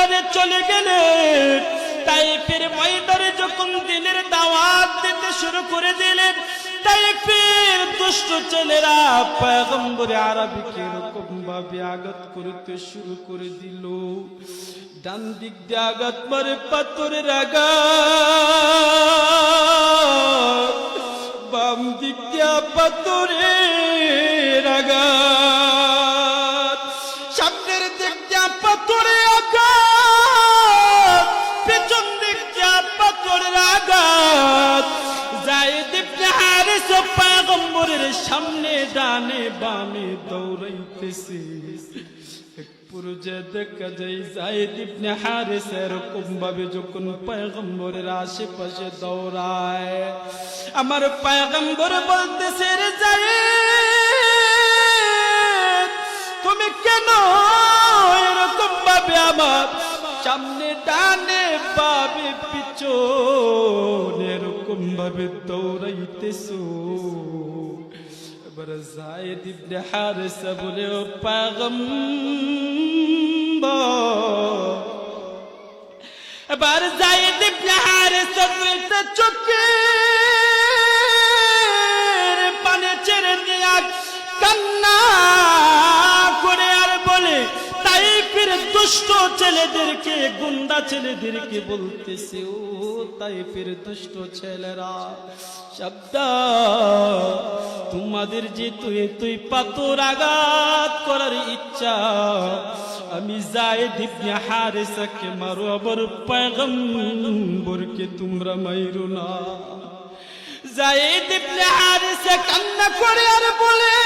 ময়দানে চলে গেলেন তাইফের ময়দানে যখন দিনের দাওয়াত দিতে শুরু করে দিলেন, তাইফের দুষ্ট ছেলেরা পয়গম্বরে আরবিকে এরকম ভাবে আঘাত করতে শুরু করে দিল। ডান দিক দিয়ে আঘাত মারে, পাথরের আঘাত। বাম দিক দিয়া পাথরের আঘাত। সামনের দিক দিয়া পাথরে সামনে ডানে বামে দৌড়াইতেছে। আশেপাশে দৌড়ায়, আমার পয়গম্বর বলতেছে, রে জায়েদ, তুমি কেন এরকম ভাবে আমার সামনে ডানে পাবে পিছনে এরকম ভাবে দৌড়াইতেছো? এবার জায়েদ ইবনে হারিসা বলে, ও পয়গম্বর এবার জায়েদ ইবনে হারিসা দুইটা চোখের পানে ছেড়ে দিয়া কান্না দুষ্ট ছেলেদেরকে, গুন্ডা ছেলেদেরকে বলতেছে, ও, তাই ফির দুষ্ট ছেলেরা শব্দ তোমাদের যে তুই তুই পাথর আঘাত করার ইচ্ছা, আমি যাই দিবনে হারেসাকে মারো, আবার পয়গম্বরকে তোমরা মাইরো না। জায়েদ হারে হারিসা কান্না করে আর বলে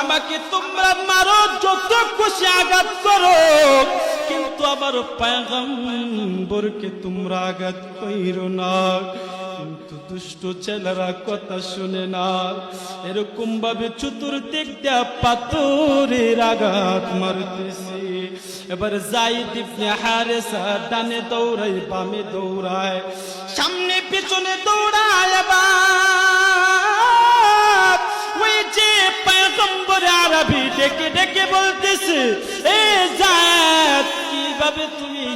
আমাকে তোমরা মারো, যত খুশি আঘাত করো। কিন্তু আবার পয়গম্বরকে তোমরা আঘাত কইরো না। কিন্তু দুষ্ট ছেলেরা কথা শুনে না। এরকম ভাবে চতুর্দিক দিয়া পাথরের আঘাত মারতেছে। এবার জাইদ ইবনে হারেসা ডানে দৌড়ায়, বামে দৌড়ায়। সামনে পিছনে দৌড়ায় এবার। পয়গম্বর আরবি ডেকে ডেকে বলতেছে, এ জাত, কীভাবে তুমি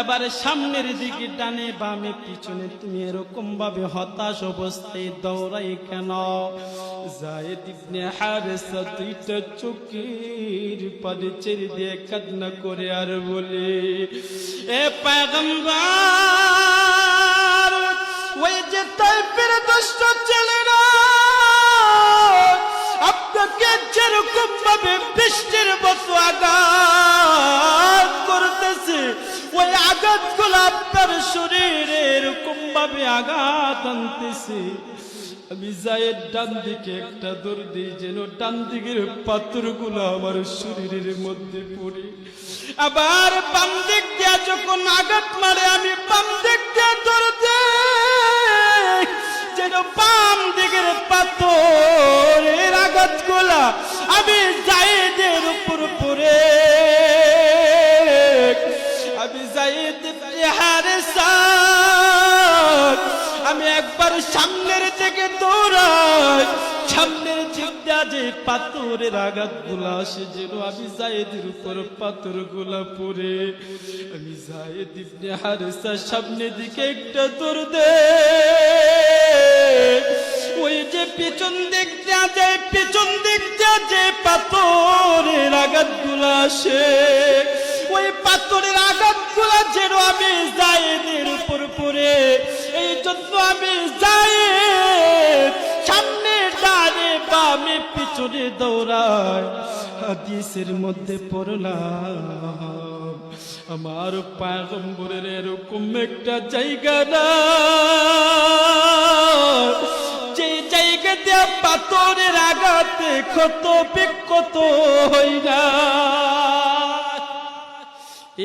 এবারে সামনের দিকে ডানে বামে পিছনে তুমি এরকম ভাবে হতাশ অবস্থায় দৌড়াই কেন? দুইটা চোখের পানি ছেড়ে দিয়ে কান্না করে আর বলে, এ পয়গম্বর, ওই যে তাইপের দুষ্ট ছেলেরা যেরকম ভাবে বৃষ্টির মতো আঘাত করতেছে। ওই আঘাতগুলো আপনার শরীরে এরকম ভাবে আঘাত আনতেছে। আমি যাই ডান দিকে একটা দৌড় দিই, যেন ডান দিকের পাথরগুলো আমার শরীরের মধ্যে পড়ে। আবার বাম দিক দিয়া যখন আঘাত মারে, আমি বাম দিক আমি উপর পড়ে আমি আমি একবার সামনের দিকে দৌড়াই, সামনের চিন্তা যে পাথরের আঘাতগুলা আসে যেন আমি উপর পাথরগুলা পরে। আমি জায়েদ ইবনে হারেসা সামনের দিকে একটা দৌড় দে। ওই যে পিছন দিক যায় পিছন দিক যে পাথরের আঘাতগুলা আসে, ওই পাথরের আঘাতগুলা যেন আমি জায়েদের উপর পড়ে। এই জন্য আমি যাই সামনে ডানে বামে পিছনে দৌড়াই, হাদিসের মধ্যে পড়লাম, আমার পাগম্বরের এরকম একটা জায়গা না ক্ষত বিক্ষত হই না।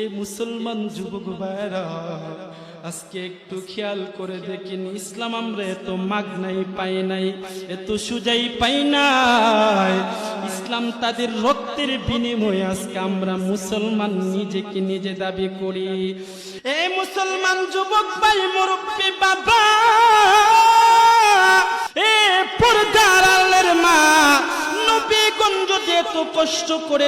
এই মুসলমান যুবক আজকে একটু খেয়াল করে দেখিন, ইসলাম আমরা এত মাগ নাই, পাই নাই, এত সুজাই পাই নাই। ইসলাম তাদের রক্তের বিনিময়ে আজকে আমরা মুসলমান নিজেকে নিজে দাবি করি। এই মুসলমান যুবক ভাই, মুরব্বী, বাবা এত কষ্ট করে